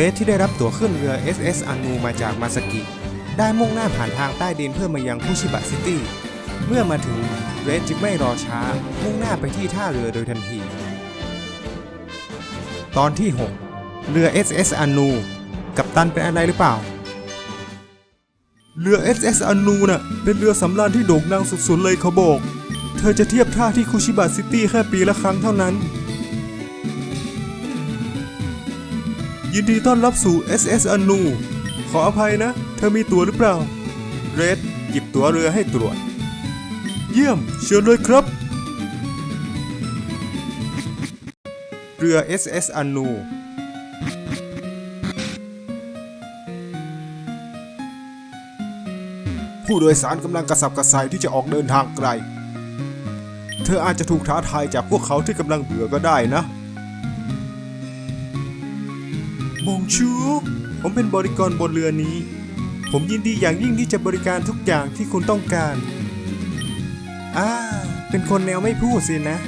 เวสที่ได้รับตั๋วขึ้นเรือ SS อานูมาจากมาสกิ ได้มุ่งหน้าผ่านทางใต้ดินเพื่อมายังคุชิบะซิตี้ เมื่อมาถึงเวสจึงไม่รอช้า มุ่งหน้าไปที่ท่าเรือโดยทันที ตอนที่ 6 เรือ SS อานู กับตันเป็นอะไรหรือเปล่า เรือ SS อานูน่ะ เป็นเรือสำราญที่โด่งดังสุดๆเลยเขาบอก เธอจะเทียบท่าที่คุชิบะซิตี้แค่ปีละครั้งเท่านั้น ยินดีต้อนรับสู่ SS อนู ขออภัยนะ เธอมีตั๋วหรือเปล่า เรดหยิบตั๋วเรือให้ตรวจ เยี่ยม เชิญเลยครับ เรือ SS อนู ผู้โดยสารกำลังกระสับกระส่ายที่จะออกเดินทางไกล เธออาจจะถูกท้าทายจากพวกเขาที่กำลังเบื่อก็ได้นะ บงชูผมเป็นบริกรบนเรือนี้ ผมยินดีอย่างยิ่งที่จะบริการทุกอย่างที่คุณต้องการ อ่า เป็นคนแนวไม่พูดสินะ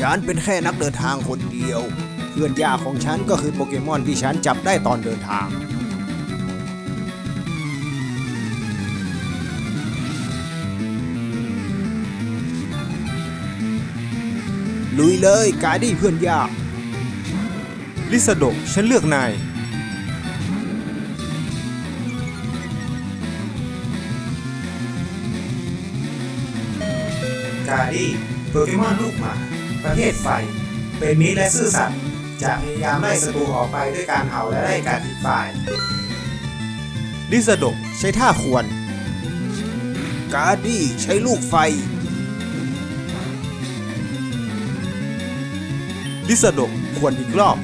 ฉันเป็นแค่นักเดินทางคนเดียว เพื่อนยากของฉันก็คือโปเกมอนที่ฉันจับได้ตอนเดินทาง ลุยเลยกาดี้เพื่อนยาก ลิซาโดะฉันเลือกนาย กาดี้โปเกมอนลูกหมา ประเภทไฟ เป็นมิตรและซื่อสัตย์จะพยายามไล่ศัตรูออกไปด้วยการเห่าและไล่กัดอีกฝ่าย ลิซาโดะใช้ท่าควร กาดี้ใช้ลูกไฟ ลิซาโดควรอีกรอบ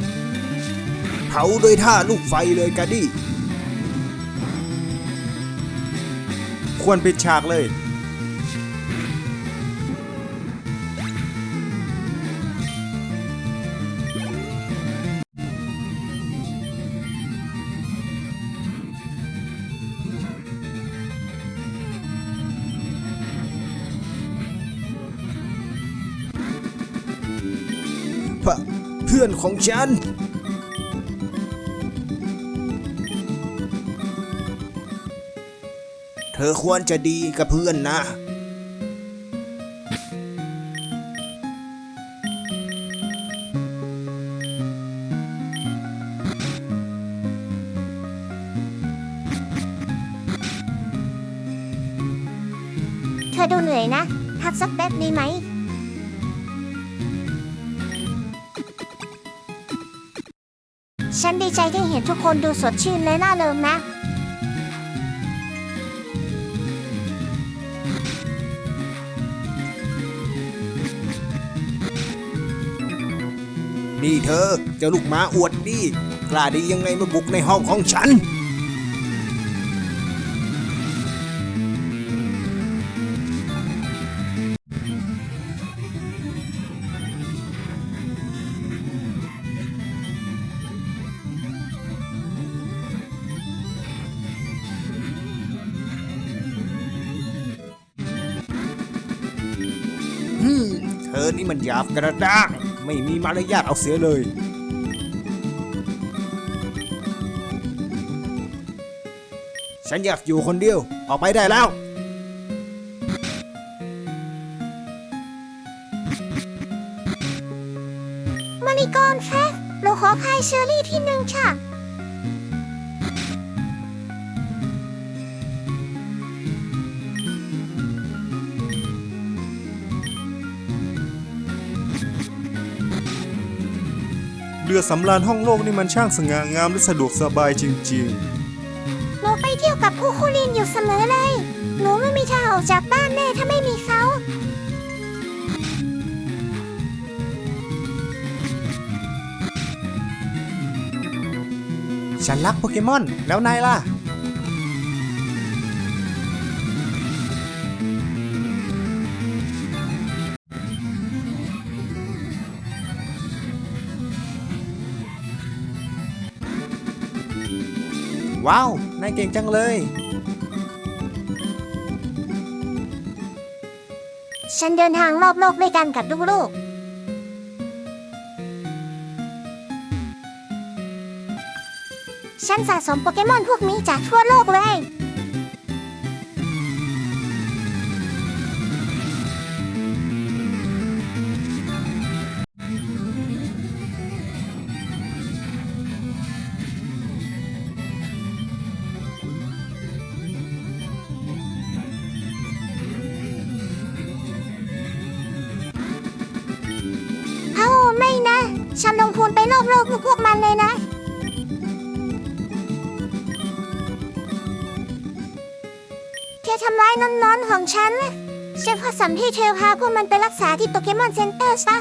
เผาโดยท่าลูกไฟเลยกาดี้ ควรปิดฉากเลย พื่อนของฉัน เธอควรจะดีกับเพื่อนนะ เธอดูเหนื่อยนะ พักสักแป๊บไดีไหม ฉันดีใจที่เห็นทุกคนดูสดชื่นและน่าเริงนะ นี่เธอเจ้าลูกหมาอวดดี กล้าดียังไงมาบุกในห้องของฉัน เธอนี่มันหยาบกระด้าง ไม่มีมารยาทเอาเสียเลย ฉันอยากอยู่คนเดียว ออกไปได้แล้ว มาริกอนแฟะเราขอพายเชอรี่ที่หนึ่งค่ะ รือสำราญห้องโลกนี่มันช่างสง่างามและสะดวกสบายจริงหนูไปเที่ยวกับผู้คุรินอยู่เสมอเลย หนูไม่มีทางออกจากบ้านแน่ถ้าไม่มีเขาๆ ฉันรักโปเกมอน แล้วนายล่ะ ว้าว นายเก่งจังเลย ฉันเดินทางรอบโลกด้วยกันกับลูกๆ ฉันสะสมโปเกมอนพวกนี้จากทั่วโลกเลย ฉันลงทุนไปรอบโลกกับพวกมันเลยนะ เธอทำร้ายน้อนๆของฉันฉันขอสั่งให้เธอพาพวกมันไปรักษาที่โปเกมอนเซ็นเตอร์ซะ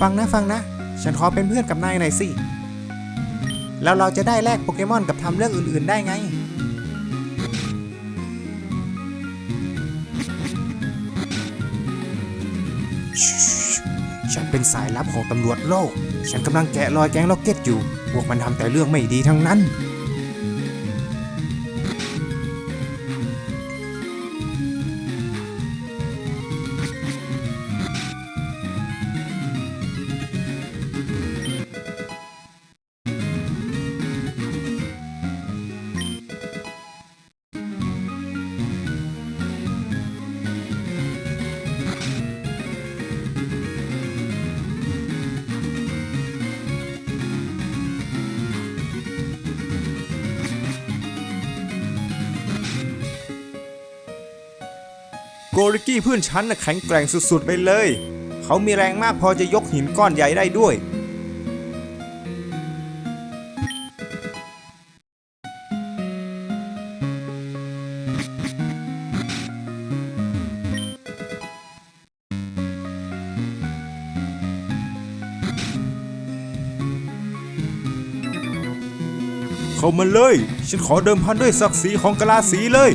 ฟังนะฟังนะ ฉันขอเป็นเพื่อนกับนายหน่อยสิ แล้วเราจะได้แลกโปเกมอนกับทำเรื่องอื่น ๆ ได้ไง ฉันเป็นสายลับของตำรวจโลก ฉันกำลังแกะรอยแก๊งล็อกเก็ตอยู่ พวกมันทำแต่เรื่องไม่ดีทั้งนั้น โกริกี้เพื่อนฉันน่ะแข็งแกร่งสุดๆไปเลย เขามีแรงมากพอจะยกหินก้อนใหญ่ได้ด้วย เข้ามาเลย ฉันขอเดิมพันด้วยศักดิ์ศรีของกะลาสีเลย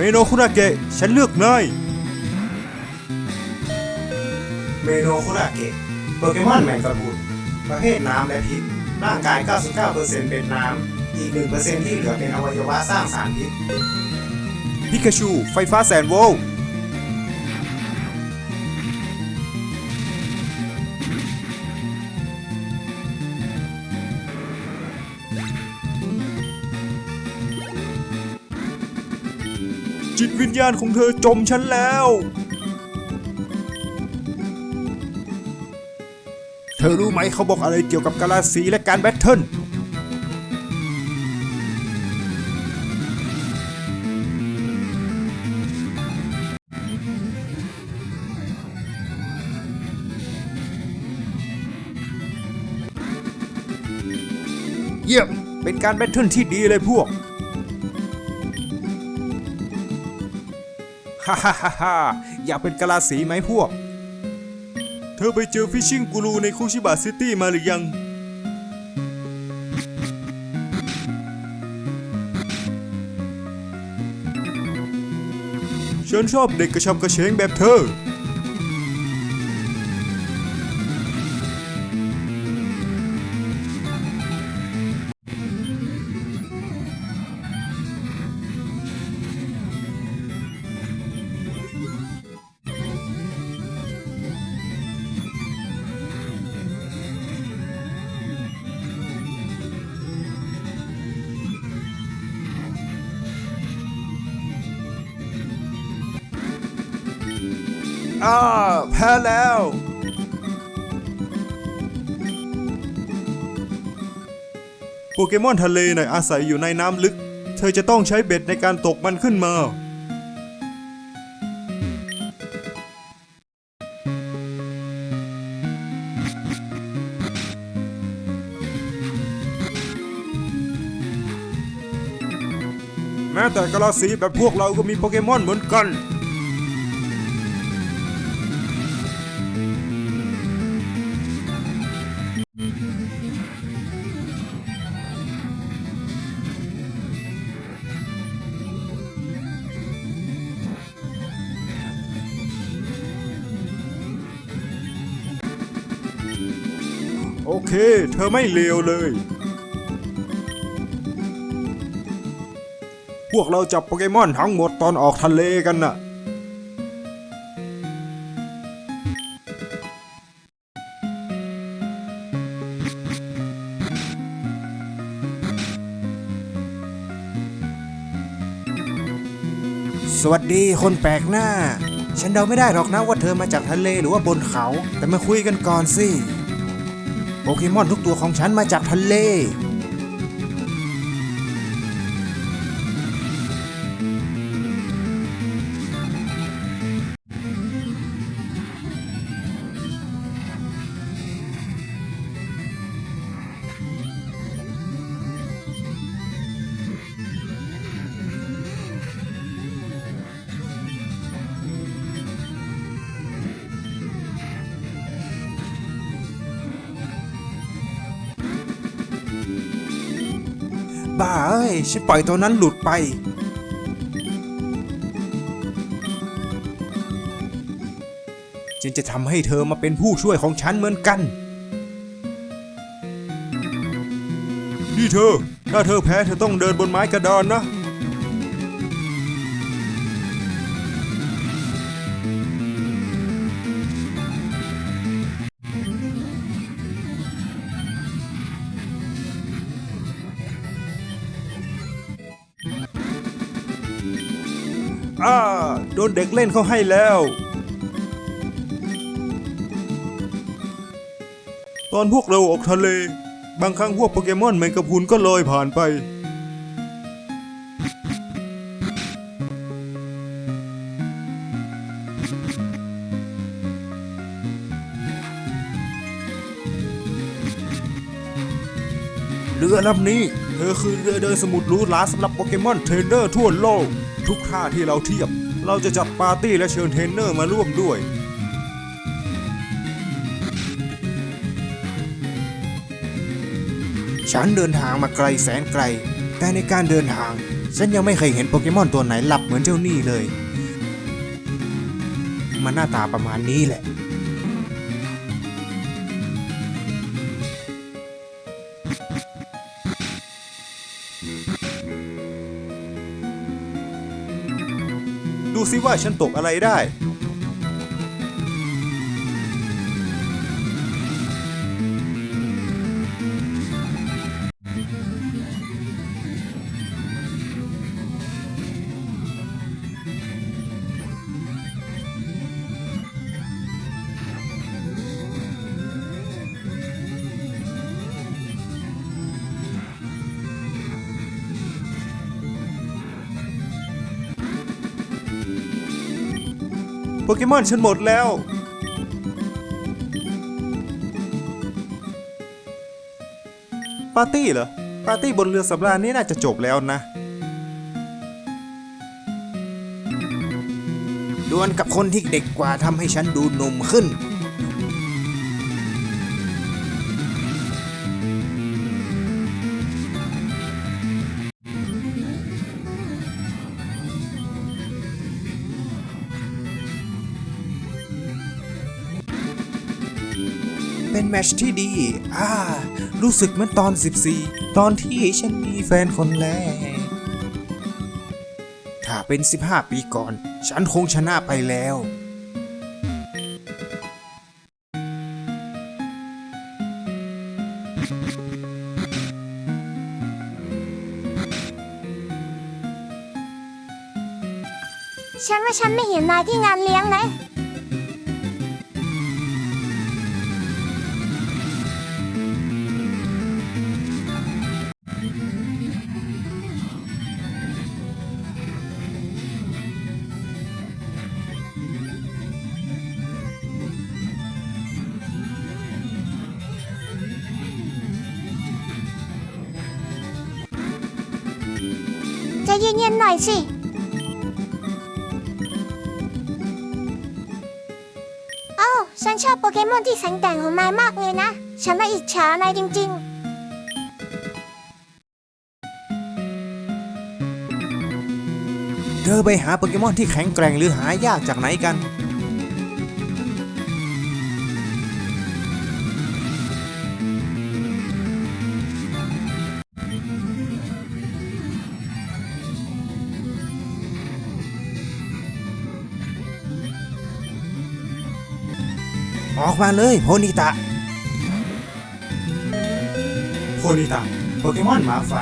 เมโนคุนาเกะฉันเลือกนายเมโนคุระเกะโปเกมอนแมงกะพรุนประเภทน้ำและพิษ ร่างกาย 99%เป็นน้ำ อีก 1%ที่เหลือเป็นอวัยวะสร้างสารพิษ พิกาชู ไฟฟ้าแสนโวลต์ ญญาณของเธอจมฉันแล้ว เธอรู้ไหมเขาบอกอะไรเกี่ยวกับกาลาสีและการแบทเทิลเยี่ยม เป็นการแบทเทิลที่ดีเลยพวก ฮ่าฮ่าฮ่าอยากเป็นกะลาสีไหมพวก เธอไปเจอฟิชชิงกูรูในคุชิบะซิตี้มาหรือยัง ฉันชอบเด็กกระชับกระเฉงแบบเธอ อ้าแพ้แล้ว โปเกมอนทะเลน่ะอาศัยอยู่ในน้ำลึก เธอจะต้องใช้เบ็ดในการตกมันขึ้นมาแม้แต่กะลาสีแบบพวกเราก็มีโปเกมอนเหมือนกัน อไม่เลวเลย พวกเราจับโปเกมอนทั้งหมดตอนออกทะเลกันน่ะ สวัสดีคนแปลกหน้า ฉันเดาไม่ได้หรอกนะว่าเธอมาจากทะเลหรือว่าบนเขา แต่มาคุยกันก่อนสิ โปเกมอนทุกตัวของฉันมาจากทะเล บ้าเอ้ยฉันปล่อยตัวนั้นหลุดไป ฉันจะทำให้เธอมาเป็นผู้ช่วยของฉันเหมือนกัน นี่เธอ ถ้าเธอแพ้เธอต้องเดินบนไม้กระดานนะ เด็กเล่นเขาให้แล้ว ตอนพวกเราออกทะเล บางครั้งพวกโปเกมอนแมงกะพรุนก็ลอยผ่านไป เรือลำนี้ เธอคือเรือเดินสมุทรหรูหราสำหรับโปเกมอนเทรนเนอร์ทั่วโลก ทุกท่าที่เราเทียบ เราจะจัดปาร์ตี้และเชิญเทรนเนอร์มาร่วมด้วย ฉันเดินทางมาไกลแสนไกล แต่ในการเดินทาง ฉันยังไม่เคยเห็นโปเกมอนตัวไหนหลับเหมือนเจ้านี่เลย มันหน้าตาประมาณนี้แหละ ดูซิว่าฉันตกอะไรได้ เกมอนฉันหมดแล้ว ปาร์ตี้เหรอ ปาร์ตี้บนเรือสำราญนี่น่าจะจบแล้วนะดวลกับคนที่เด็กกว่าทำให้ฉันดูหนุ่มขึ้น แมชที่ดี อ่า รู้สึกเหมือนตอน 14 ตอนที่ฉันมีแฟนคนแรก ถ้าเป็น 15 ปีก่อน ฉันคงชนะไปแล้ว ฉันว่าฉันไม่เห็นนายที่งานเลี้ยงนะใสิเอ้าฉันชอบโปเกมอนที่แสงแต่งของนายมากเลยนะ ฉันน่ะอิจฉานายจริงเธอไปหาโปเกมอนที่แข็งแกร่งหรือหายากจากไหนกัน ออกมาเลยโพนิตะ โพนิตะ โปเกมอนหมาไฟ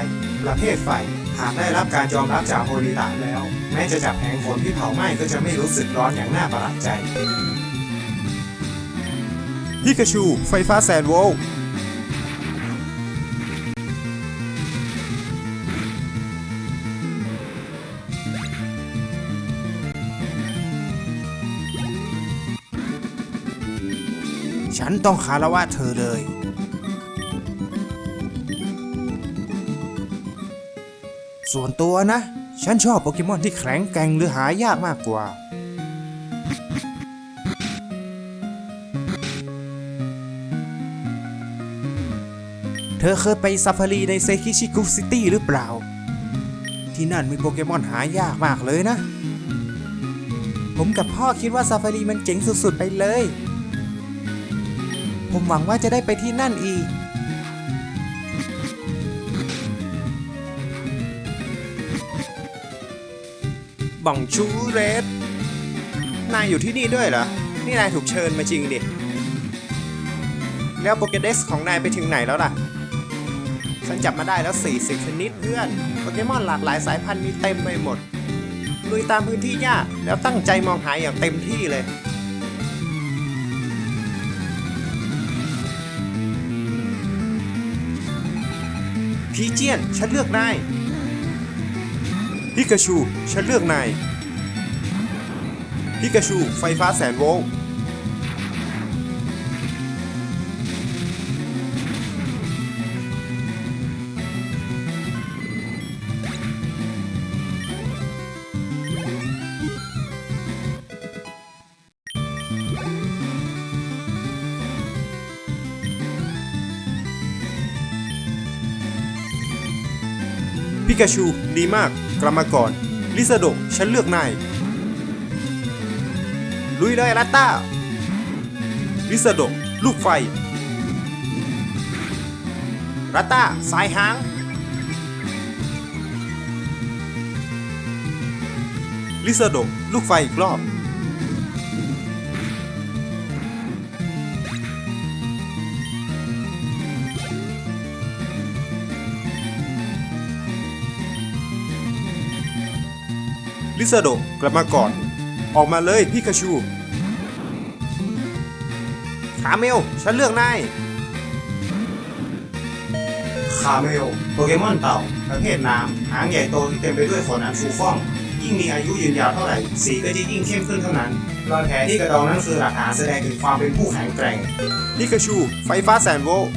ประเภทไฟ หากได้รับการยอมรับจากโพนิตะแล้ว แม้จะจับแผงฝนที่เผาไหม้ก็จะไม่รู้สึกร้อนอย่างน่าประหลาดใจ พิกาชู ไฟฟ้าแสนโวลต์ ฉันต้องคารวะเธอเลย ส่วนตัวนะ ฉันชอบโปเกมอนที่แข็งแกร่งหรือหายากมากกว่า เธอเคยไปซาฟารีในเซคิชิกุซิตี้หรือเปล่า ที่นั่นมีโปเกมอนหายากมากเลยนะ ผมกับพ่อคิดว่าซาฟารีมันเจ๋งสุดๆไปเลย ผมหวังว่าจะได้ไปที่นั่นอีกบังชูเรดนายอยู่ที่นี่ด้วยเหรอ นี่นายถูกเชิญมาจริงดิ แล้วโปเกเด็กของนายไปถึงไหนแล้วล่ะ ฉันจับมาได้แล้ว 40 ชนิดเพื่อน โปเกมอนหลากหลายสายพันธุ์มีเต็มไปหมดลุยตามพื้นที่ยากแล้วตั้งใจมองหาอย่างเต็มที่เลย พีเจียน ฉันเลือกนายพิกาชู ฉันเลือกนายพิกาชู ไฟฟ้าแสนโวลต์ กาชู ดีมากกลับมาก่อน ลิซาโดฉันเลือกนาย ลุยเลยลัตต้าลิซาโดลูกไฟรัตต้าสายหาง ลิซาโดลูกไฟอีกรอบ ลิซาโดกลับมาก่อน ออกมาเลยพิกาชูคาเมล ฉันเลือกนายคาเมล โปเกมอนเต่า ประเภทน้ำ หางใหญ่โตที่เต็มไปด้วยขนอันฟูฟ่อง ยิ่งมีอายุยืนยาวเท่าไหร่ สีก็จะยิ่งเข้มขึ้นเท่านั้น รอยแผลที่กระดองนั้นคือหลักฐานแสดงถึงความเป็นผู้แข็งแกร่งพิกาชู ไฟฟ้าแสนโวลต์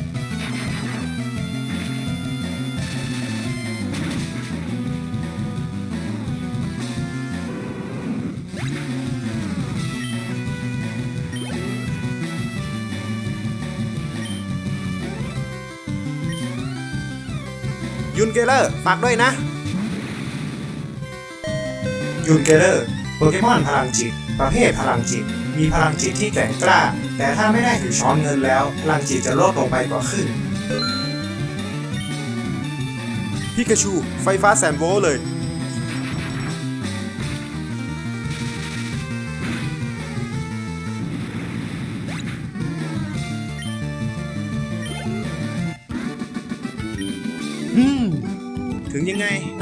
ยุนเกเลอร์ฝากด้วยนะยุนเกเลอร์โปเกมอนพลังจิต ประเภทพลังจิต มีพลังจิตที่แกร่งกล้า แต่ถ้าไม่ได้ถือช้อนเงินแล้ว พลังจิตจะลดลงไปกว่าครึ่ง พิกาชู ไฟฟ้าแสนโวลต์เลย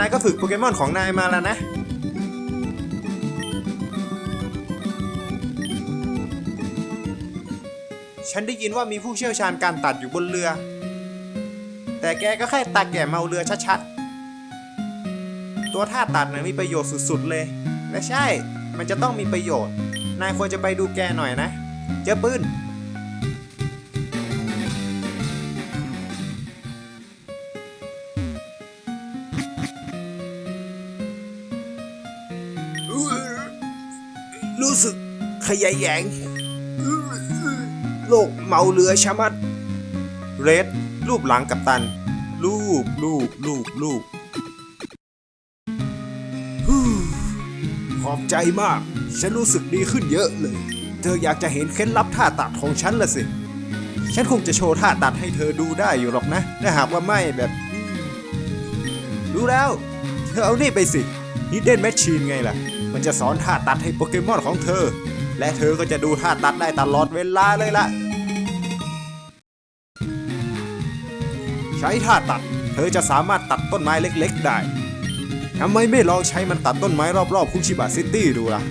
ายก็ฝึกโปเกมอนของนายมาแล้วนะ ฉันได้ยินว่ามีผู้เชี่ยวชาญการตัดอยู่บนเรือ แต่แกก็แค่ตัดแก่เมาเรือชัดๆ ตัวท่าตัดนะมีประโยชน์สุดๆเลย และใช่ มันจะต้องมีประโยชน์ นายควรจะไปดูแกหน่อยนะ เจอปืน ขยายแยงโลกเมาเรือชะมัด เรดรูปหลังกับตัน รูปรูปรูปรูปขอบใจมาก ฉันรู้สึกดีขึ้นเยอะเลย เธออยากจะเห็นเคล็ดลับท่าตัดของฉันละสิ ฉันคงจะโชว์ท่าตัดให้เธอดูได้อยู่หรอกนะ ถ้าหากว่าไม่แบบ รู้แล้ว เธอเอานี่ไปสิ Hidden Machine ไงล่ะ มันจะสอนท่าตัดให้โปเกมอนของเธอ และเธอก็จะดูท่าตัดได้ตลอดเวลาเลยล่ะ ใช้ท่าตัด เธอจะสามารถตัดต้นไม้เล็ก ๆ ได้ทำไมไม่ลองใช้มันตัดต้นไม้รอบๆคุชิบะซิตี้ดูล่ะ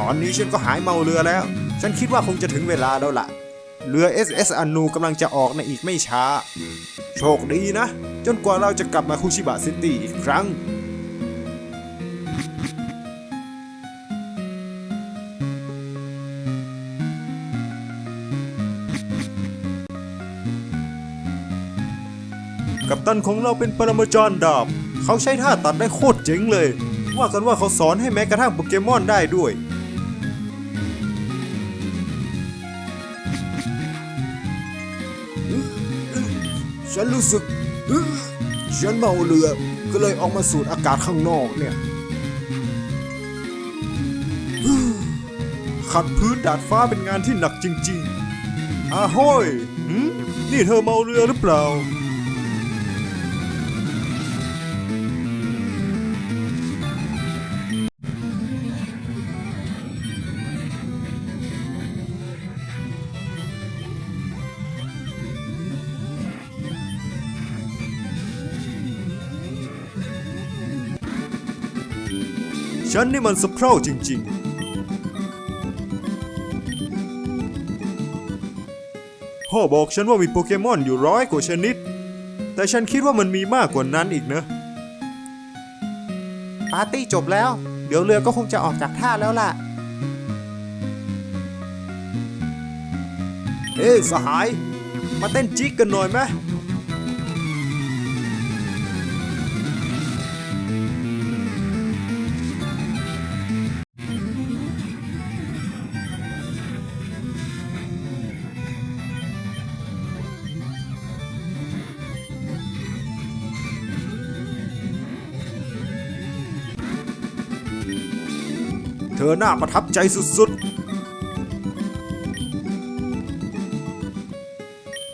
ตอนนี้ฉันก็หายเมาเรือแล้ว ฉันคิดว่าคงจะถึงเวลาแล้วล่ะ เรือ SS อนูกำลังจะออกในอีกไม่ช้า โชคดีนะ จนกว่าเราจะกลับมาคุชิบะซิตี้อีกครั้ง กัปตันของเราเป็นปรมาจารย์ดาบ เขาใช้ท่าตัดได้โคตรเจ๋งเลย ว่ากันว่าเขาสอนให้แม้กระทั่งโปเกมอนได้ด้วย ฉันรู้สึก ฉันเมาเรือ ก็เลยออกมาสูดอากาศข้างนอกเนี่ยขัดพื้นดาดฟ้าเป็นงานที่หนักจริงๆอาห้อยนี่เธอเมาเรือหรือเปล่า ฉันนี่มันสะเพร่าจริง ๆพ่อบอกฉันว่ามีโปเกมอนอยู่ร้อยกว่าชนิด แต่ฉันคิดว่ามันมีมากกว่านั้นอีกนะ ปาร์ตี้จบแล้ว เดี๋ยวเรือก็คงจะออกจากท่าแล้วล่ะ เอ้สหาย มาเต้นจิกกันหน่อยไหม เธอน่าประทับใจสุดๆ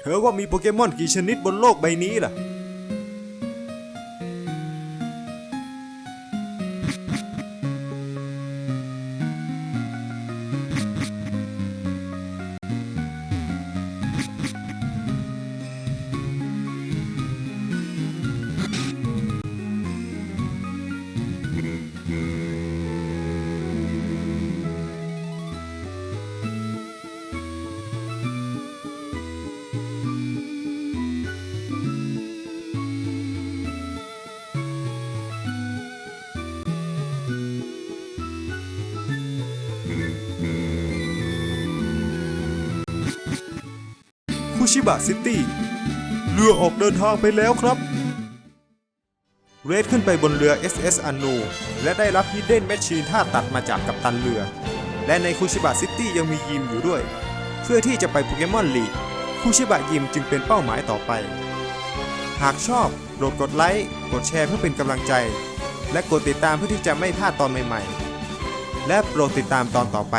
เธอว่ามีโปเกมอนกี่ชนิดบนโลกใบนี้ล่ะ ชิบะซิตี้ เรือออกเดินทางไปแล้วครับ เรดขึ้นไปบนเรือ SS อนูและได้รับฮิดเด้นแมชชีนท่าตัดมาจากกัปตันเรือ และในคุชิบะซิตี้ยังมียิมอยู่ด้วย เพื่อที่จะไปโปเกมอนลีกคุชิบะยิมจึงเป็นเป้าหมายต่อไป หากชอบโปรดกดไลค์ กดแชร์เพื่อเป็นกำลังใจ และกดติดตามเพื่อที่จะไม่พลาดตอนใหม่ ๆ และโปรดติดตามตอนต่อไป